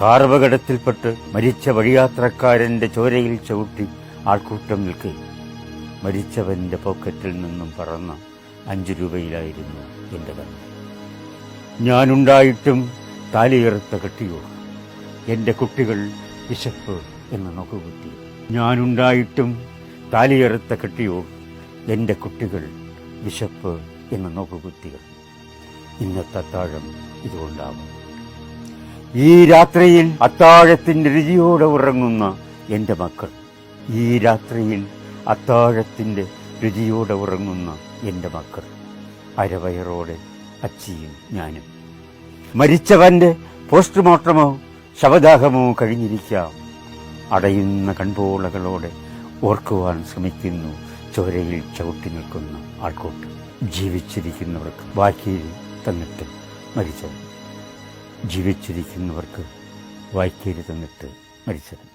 കാർവകടത്തിൽപ്പെട്ട് മരിച്ച വഴിയാത്രക്കാരന്റെ ചോരയിൽ ചവിട്ടി ആൾക്കൂട്ടം നിൽക്കെ. മരിച്ചവന്റെ പോക്കറ്റിൽ നിന്നും പറന്ന അഞ്ചു രൂപയിലായിരുന്നു എന്റെ കണ്ണ്. ഞാനുണ്ടായിട്ടും താലിയേർത്ത കെട്ടിയോ? എന്റെ കുട്ടികൾ വിശപ്പ് എന്ന് നോക്കുകുത്തി. ഞാനുണ്ടായിട്ടും താലിയേർത്ത കെട്ടിയോ? എന്റെ കുട്ടികൾ വിശപ്പ് എന്ന് നോക്കുകുത്തികൾ. ഇന്നത്തെ താഴം ഇതുകൊണ്ടാവും. ഈ രാത്രിയിൽ അത്താഴത്തിന്റെ രുചിയോടെ ഉറങ്ങുന്ന എന്റെ മക്കൾ. ഈ രാത്രിയിൽ അത്താഴത്തിന്റെ രുചിയോടെ ഉറങ്ങുന്ന എന്റെ മക്കൾ. അരവയറോടെ അച്ചിയും ഞാനും. മരിച്ചവന്റെ പോസ്റ്റ്മോർട്ടമോ ശവദാഹമോ കഴിഞ്ഞിരിക്കാം. അടയുന്ന കൺപോളകളോടെ ഓർക്കുവാൻ ശ്രമിക്കുന്നു. ചോരയിൽ ചവിട്ടി നിൽക്കുന്ന ആൾക്കൂട്ടം. ജീവിച്ചിരിക്കുന്നവർക്ക് ബാക്കിയിൽ തന്നിട്ട് മരിച്ചവൻ. ജീവിച്ചിരിക്കുന്നവർക്ക് വായ്ക്കേരി തന്നിട്ട് മരിച്ചവൻ